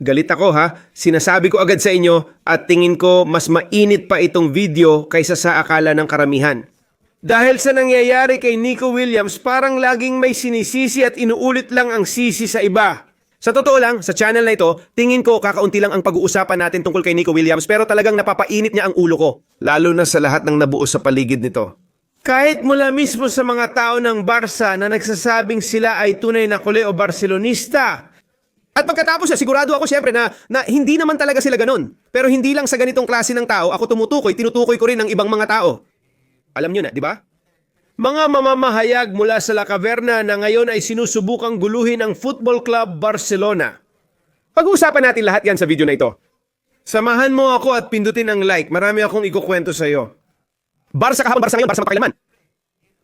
Galit ako ha. Sinasabi ko agad sa inyo at tingin ko mas mainit pa itong video kaysa sa akala ng karamihan. Dahil sa nangyayari kay Nico Williams, parang laging may sinisisi at inuulit lang ang sisi sa iba. Sa totoo lang, sa channel na ito, tingin ko kakaunti lang ang pag-uusapan natin tungkol kay Nico Williams pero talagang napapainit niya ang ulo ko. Lalo na sa lahat ng nabuo sa paligid nito. Kahit mula mismo sa mga tao ng Barca na nagsasabing sila ay tunay na kule o Barcelonista, at pagkatapos na, sigurado ako siyempre na, na hindi naman talaga sila ganun. Pero hindi lang sa ganitong klase ng tao, ako tumutukoy, tinutukoy ko rin ng ibang mga tao. Alam nyo na, di ba? Mga mamamahayag mula sa La Caverna na ngayon ay sinusubukang guluhin ang Football Club Barcelona. Pag-uusapan natin lahat yan sa video na ito. Samahan mo ako at pindutin ang like. Marami akong ikukwento sa iyo. Barca kahapon, Barca ngayon, Barca mapakailaman.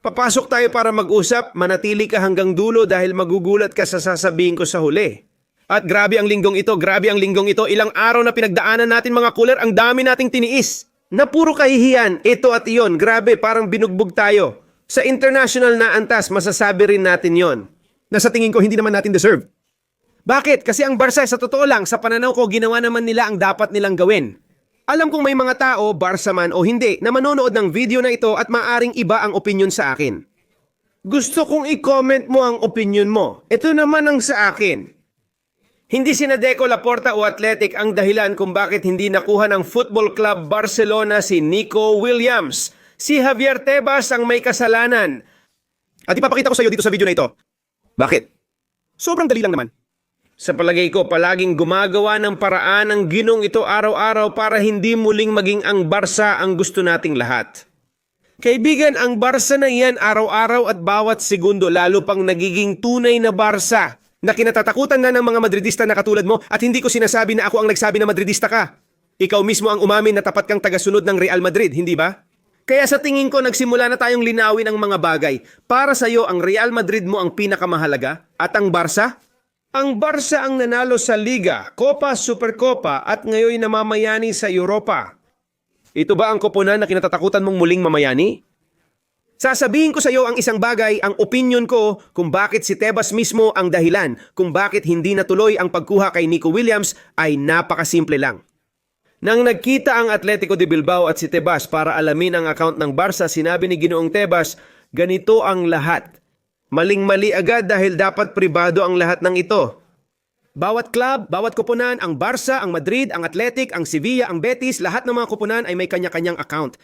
Papasok tayo para mag-usap, manatili ka hanggang dulo dahil magugulat ka sa sasabihin ko sa huli. At grabe ang linggong ito, grabe ang linggong ito. Ilang araw na pinagdaanan natin mga kuler, ang dami nating tiniis. Na puro kahihiyan, ito at iyon. Grabe, parang binugbog tayo. Sa international na antas, masasabi rin natin yon. Na sa tingin ko, hindi naman natin deserve. Bakit? Kasi ang Barca, sa totoo lang, sa pananaw ko, ginawa naman nila ang dapat nilang gawin. Alam kong may mga tao, Barca man o hindi, na manonood ng video na ito at maaring iba ang opinion sa akin. Gusto kong i-comment mo ang opinion mo. Ito naman ang sa akin. Hindi sina Deco Laporta o Athletic ang dahilan kung bakit hindi nakuha ng Football Club Barcelona si Nico Williams. Si Javier Tebas ang may kasalanan. At ipapakita ko sa iyo dito sa video na ito. Bakit? Sobrang dali lang naman. Sa palagay ko, palaging gumagawa ng paraan ang ginong ito araw-araw para hindi muling maging ang Barca ang gusto nating lahat. Kaibigan, ang Barca na iyan araw-araw at bawat segundo lalo pang nagiging tunay na Barca na kinatatakutan na ng mga Madridista na katulad mo at hindi ko sinasabi na ako ang nagsabi na Madridista ka. Ikaw mismo ang umamin na tapat kang tagasunod ng Real Madrid, hindi ba? Kaya sa tingin ko nagsimula na tayong linawin ang mga bagay. Para sa iyo, ang Real Madrid mo ang pinakamahalaga at ang Barca? Ang Barca ang nanalo sa Liga, Copa, Supercopa at ngayon namamayani sa Europa. Ito ba ang koponan na kinatatakutan mong muling mamayani? Sasabihin ko sa iyo ang isang bagay, ang opinion ko kung bakit si Tebas mismo ang dahilan kung bakit hindi natuloy ang pagkuha kay Nico Williams ay napakasimple lang. Nang nagkita ang Atletico de Bilbao at si Tebas para alamin ang account ng Barca, sinabi ni Ginoong Tebas, ganito ang lahat. Maling-mali agad dahil dapat pribado ang lahat ng ito. Bawat club, bawat koponan, ang Barca, ang Madrid, ang Athletic, ang Sevilla, ang Betis, lahat ng mga koponan ay may kanya-kanyang account.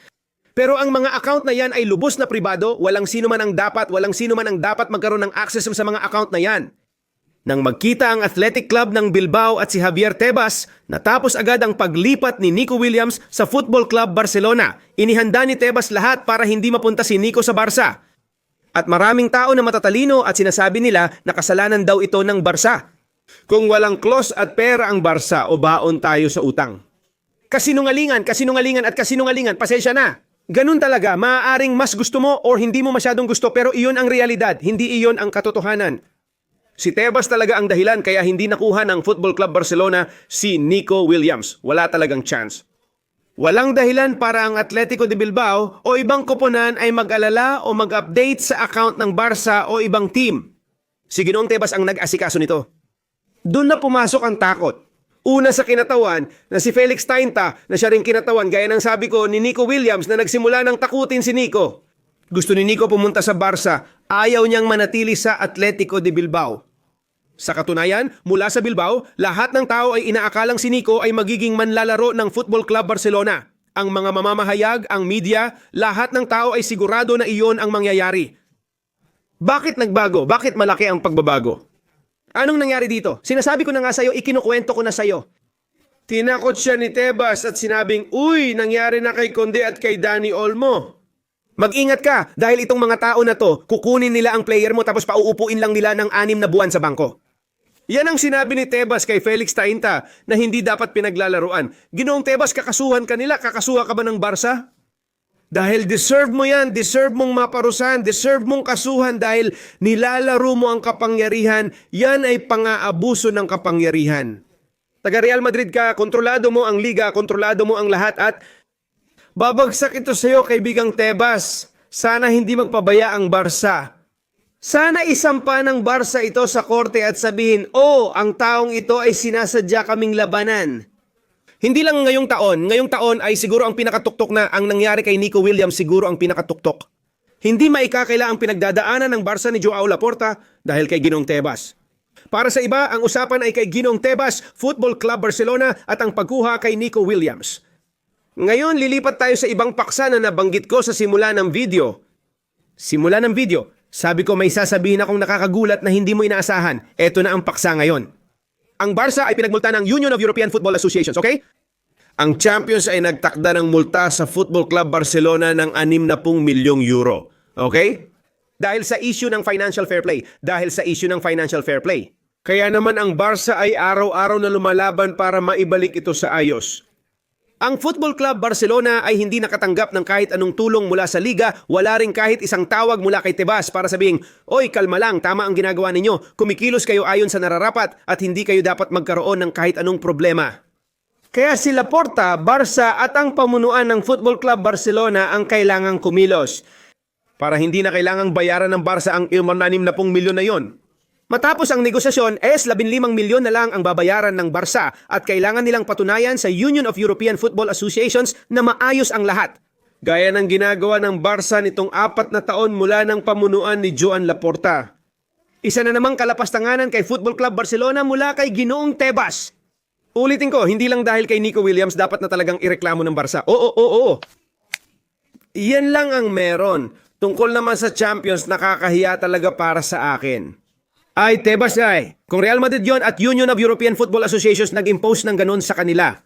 Pero ang mga account na yan ay lubos na pribado, walang sino man ang dapat, walang sino man ang dapat magkaroon ng access sa mga account na yan. Nang magkita ang Athletic Club ng Bilbao at si Javier Tebas, natapos agad ang paglipat ni Nico Williams sa Football Club Barcelona. Inihanda ni Tebas lahat para hindi mapunta si Nico sa Barca. At maraming tao na matatalino at sinasabi nila na kasalanan daw ito ng Barca. Kung walang close at pera ang Barca o baon tayo sa utang. Kasinungalingan, kasinungalingan at kasinungalingan, pasensya na. Ganun talaga, maaaring mas gusto mo or hindi mo masyadong gusto pero iyon ang realidad, hindi iyon ang katotohanan. Si Tebas talaga ang dahilan kaya hindi nakuha ng Football Club Barcelona si Nico Williams. Wala talagang chance. Walang dahilan para ang Atletico de Bilbao o ibang koponan ay mag-alala o mag-update sa account ng Barca o ibang team. Si Ginoong Tebas ang nag-asikaso nito. Doon na pumasok ang takot. Una sa kinatawan na si Felix Tainta na siya rin kinatawan gaya ng sabi ko ni Nico Williams na nagsimula ng takutin si Nico. Gusto ni Nico pumunta sa Barca, ayaw niyang manatili sa Atletico de Bilbao. Sa katunayan, mula sa Bilbao, lahat ng tao ay inaakalang si Nico ay magiging manlalaro ng Football Club Barcelona. Ang mga mamamahayag, ang media, lahat ng tao ay sigurado na iyon ang mangyayari. Bakit nagbago? Bakit malaki ang pagbabago? Anong nangyari dito? Sinasabi ko na nga sa'yo, ikinukwento ko na sa'yo. Tinakot siya ni Tebas at sinabing, Uy, nangyari na kay Conde at kay Danny Olmo. Mag-ingat ka dahil itong mga tao na to, kukunin nila ang player mo tapos pauupuin lang nila ng anim na buwan sa bangko. Yan ang sinabi ni Tebas kay Felix Tainta na hindi dapat pinaglalaruan. Ginoong Tebas, kakasuhan ka nila, kakasuha ka ba ng Barca? Dahil deserve mo yan, deserve mong maparusahan, deserve mong kasuhan dahil nilalaro mo ang kapangyarihan, yan ay pang-aabuso ng kapangyarihan. Taga Real Madrid ka, kontrolado mo ang liga, kontrolado mo ang lahat at babagsak ito sa iyo kaibigang Tebas. Sana hindi magpabaya ang Barca. Sana isampa ng Barca ito sa korte at sabihin, oh, ang taong ito ay sinasadya kaming labanan. Hindi lang ngayong taon, ngayong taon ay siguro ang pinakatuktok na ang nangyari kay Nico Williams siguro ang pinakatuktok. Hindi maikakaila ang pinagdadaanan ng Barca ni Joao Laporta dahil kay Ginong Tebas. Para sa iba, ang usapan ay kay Ginong Tebas, Football Club Barcelona at ang pagkuha kay Nico Williams. Ngayon, lilipat tayo sa ibang paksa na nabanggit ko sa simula ng video. Simula ng video, sabi ko may sasabihin akong nakakagulat na hindi mo inaasahan. Ito na ang paksa ngayon. Ang Barca ay pinagmulta ng Union of European Football Associations, okay? Ang Champions ay nagtakda ng multa sa Football Club Barcelona ng 60 milyong euro. Okay? Dahil sa issue ng financial fair play. Dahil sa issue ng financial fair play. Kaya naman ang Barca ay araw-araw na lumalaban para maibalik ito sa ayos. Ang Football Club Barcelona ay hindi nakatanggap ng kahit anong tulong mula sa liga, wala rin kahit isang tawag mula kay Tebas para sabing, Oy, kalma lang, tama ang ginagawa ninyo, kumikilos kayo ayon sa nararapat at hindi kayo dapat magkaroon ng kahit anong problema. Kaya si Laporta, Barca at ang pamunuan ng Football Club Barcelona ang kailangang kumilos. Para hindi na kailangang bayaran ng Barca ang 60 milyon na yon. Matapos ang negosasyon, es 15 milyon na lang ang babayaran ng Barca at kailangan nilang patunayan sa Union of European Football Associations na maayos ang lahat. Gaya ng ginagawa ng Barca nitong apat na taon mula ng pamunuan ni Joan Laporta. Isa na namang kalapastanganan kay Football Club Barcelona mula kay Ginoong Tebas. Ulitin ko, hindi lang dahil kay Nico Williams dapat na talagang ireklamo ng Barca. Oo, oo, oo. Iyan lang ang meron. Tungkol naman sa Champions, nakakahiya talaga para sa akin. Ay, Tebas ay. Kung Real Madrid yon at Union of European Football Associations nag-impose ng ganun sa kanila.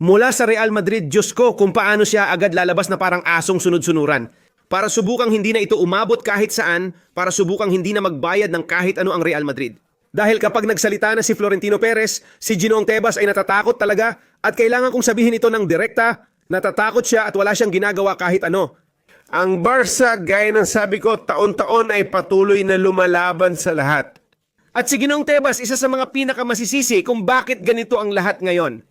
Mula sa Real Madrid, Diyos ko, kung paano siya agad lalabas na parang asong sunod-sunuran. Para subukang hindi na ito umabot kahit saan, para subukang hindi na magbayad ng kahit ano ang Real Madrid. Dahil kapag nagsalita na si Florentino Perez, si Ginoong Tebas ay natatakot talaga at kailangan kong sabihin ito ng direkta, natatakot siya at wala siyang ginagawa kahit ano. Ang Barca, gaya ng sabi ko, taon-taon ay patuloy na lumalaban sa lahat. At si Ginoong Tebas, isa sa mga pinakamasisisi kung bakit ganito ang lahat ngayon.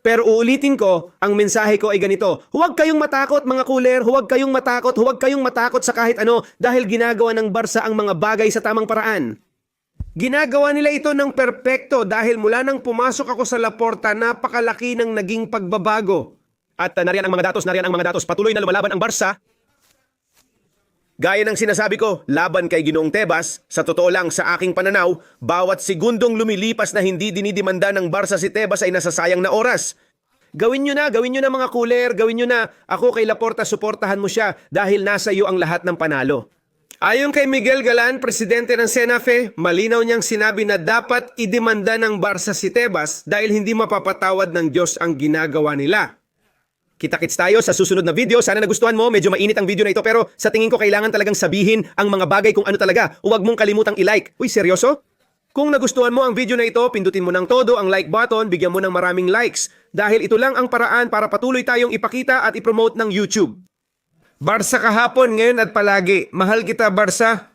Pero uulitin ko, ang mensahe ko ay ganito. Huwag kayong matakot mga kuler, huwag kayong matakot, huwag kayong matakot sa kahit ano dahil ginagawa ng Barca ang mga bagay sa tamang paraan. Ginagawa nila ito ng perpekto dahil mula nang pumasok ako sa Laporta, napakalaki ng naging pagbabago. At uh, nariyan ang mga datos, nariyan ang mga datos. Patuloy na lumalaban ang Barca Gaya ng sinasabi ko, laban kay Ginoong Tebas, sa totoo lang sa aking pananaw, bawat segundong lumilipas na hindi dinidimanda ng Barca si Tebas ay nasasayang na oras. Gawin nyo na, gawin nyo na mga kuler, gawin nyo na. Ako kay Laporta, suportahan mo siya dahil nasa iyo ang lahat ng panalo. Ayon kay Miguel Galan, presidente ng Senafe, malinaw niyang sinabi na dapat idemanda ng Barca si Tebas dahil hindi mapapatawad ng Diyos ang ginagawa nila. Kita-kits tayo sa susunod na video. Sana nagustuhan mo. Medyo mainit ang video na ito pero sa tingin ko kailangan talagang sabihin ang mga bagay kung ano talaga. Huwag mong kalimutang i-like. Uy, seryoso? Kung nagustuhan mo ang video na ito, pindutin mo ng todo ang like button, bigyan mo ng maraming likes. Dahil ito lang ang paraan para patuloy tayong ipakita at ipromote ng YouTube. Barsa kahapon, ngayon at palagi. Mahal kita, Barsa.